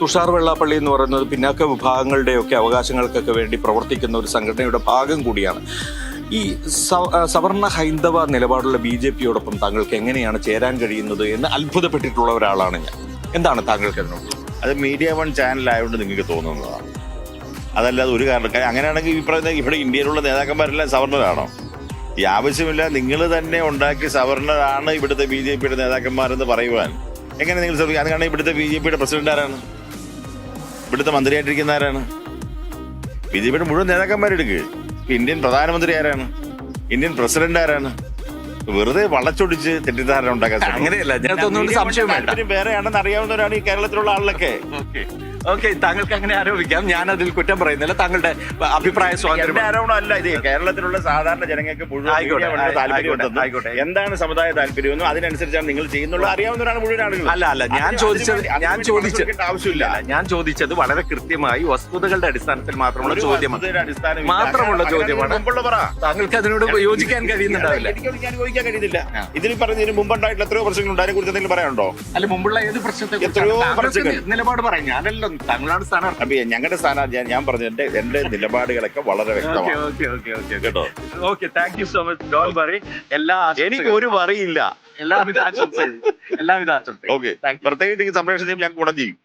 തുഷാർ വെള്ളാപ്പള്ളി എന്ന് പറയുന്നത് പിന്നാക്ക വിഭാഗങ്ങളുടെയൊക്കെ അവകാശങ്ങൾക്കൊക്കെ വേണ്ടി പ്രവർത്തിക്കുന്ന ഒരു സംഘടനയുടെ ഭാഗം കൂടിയാണ്. ഈ സവർണ ഹൈന്ദവ നിലപാടുള്ള ബി ജെ പിയോടൊപ്പം താങ്കൾക്ക് എങ്ങനെയാണ് ചേരാൻ കഴിയുന്നത് എന്ന് അത്ഭുതപ്പെട്ടിട്ടുള്ള ഒരാളാണ് ഞാൻ. എന്താണ് താങ്കൾക്ക് അതിനോട്? അത് മീഡിയ വൺ ചാനൽ ആയതുകൊണ്ട് നിങ്ങൾക്ക് തോന്നുന്നതാണ്. അതല്ലാതെ ഒരു കാരണം അങ്ങനെയാണെങ്കിൽ ഈ പറയുന്ന ഇവിടെ ഇന്ത്യയിലുള്ള നേതാക്കന്മാരെല്ലാം സവർണരാണോ? ഈ ആവശ്യമില്ല നിങ്ങൾ തന്നെ ഉണ്ടാക്കി സവർണരാണ് ഇവിടുത്തെ ബി ജെ പിയുടെ നേതാക്കന്മാരെന്ന് പറയുവാൻ. എങ്ങനെ നിങ്ങൾ ശ്രമിക്കുക അത് ഇവിടുത്തെ ബി ജെ പിയുടെ പ്രസിഡന്റ് ആരാണ് ഇവിടുത്തെ മന്ത്രിയായിട്ടിരിക്കുന്ന ആരാണ്? ബി ജെ പിയുടെ മുഴുവൻ നേതാക്കന്മാരെടുക്ക്. ഇന്ത്യൻ പ്രധാനമന്ത്രി ആരാണ്? ഇന്ത്യൻ പ്രസിഡന്റ് ആരാണ്? വെറുതെ വളച്ചൊടിച്ച് തെറ്റിദ്ധാരണ ഉണ്ടാക്കാൻ. അങ്ങനെയല്ല വേറെയാണെന്ന് അറിയാവുന്നവരാണ് ഈ കേരളത്തിലുള്ള ആളിലൊക്കെ ഓക്കെ താങ്കൾക്ക് അങ്ങനെ ആരോപിക്കാം. ഞാൻ അതിൽ കുറ്റം പറയുന്നില്ല. താങ്കളുടെ അഭിപ്രായ സ്വാതന്ത്ര്യം ആരോപണം അല്ല ഇത് കേരളത്തിലുള്ള സാധാരണ ജനങ്ങൾക്ക് മുഴുവൻ ആയിക്കോട്ടെ, മീഡിയ വളരെ താല്പര്യം ആയിക്കോട്ടെ, എന്താണ് സമുദായ താല്പര്യമെന്നും അതിനനുസരിച്ചാണ് നിങ്ങൾ ചെയ്യുന്നുള്ളത്. അറിയാവുന്നവരാണ് മുഴുവൻ ആളുകൾ അല്ല അല്ല ഞാൻ ചോദിച്ചത് ഞാൻ ചോദിച്ചത് ആവശ്യമില്ല. ഞാൻ ചോദിച്ചത് വളരെ കൃത്യമായി വസ്തുതകളുടെ അടിസ്ഥാനത്തിൽ മാത്രമുള്ള ചോദ്യമാണ്. അടിസ്ഥാനം മാത്രമുള്ള ചോദ്യമാണ്. താങ്കൾക്ക് അതിനോട് യോജിക്കാൻ കഴിയുന്നുണ്ടാവില്ല. യോജിക്കാൻ കഴിയുന്നില്ല. ഇതിൽ പറഞ്ഞതിന് മുമ്പുണ്ടായിട്ടുള്ള എത്രയോ പ്രശ്നങ്ങളുണ്ട്. അതിനെ കുറിച്ച് എന്തെങ്കിലും പറയാനുണ്ടോ? അല്ല മുമ്പുള്ള ഏത് പ്രശ്നത്തെ എത്രയോ പ്രശ്നങ്ങൾ. നിലപാട് പറയാം. ഞാനല്ലോ താങ്കളാണ് സ്ഥാനാർത്ഥി അപ്പൊ ഞങ്ങളുടെ സ്ഥാനാർത്ഥി ഞാൻ പറഞ്ഞു എന്റെ എന്റെ നിലപാടുകളൊക്കെ വളരെ വ്യക്തമാണ്. കേട്ടോ? Okay thank you so much don't worry എല്ലാ എനിക്ക് ഒരു വറിയില്ല. എല്ലാവിധ ആശംസയും എല്ലാവിധ ആശംസയും ഓക്കെ. പ്രത്യേകിച്ച് സംരക്ഷണം സംപ്രേഷണം ഞാൻ ഗുണം ചെയ്യും.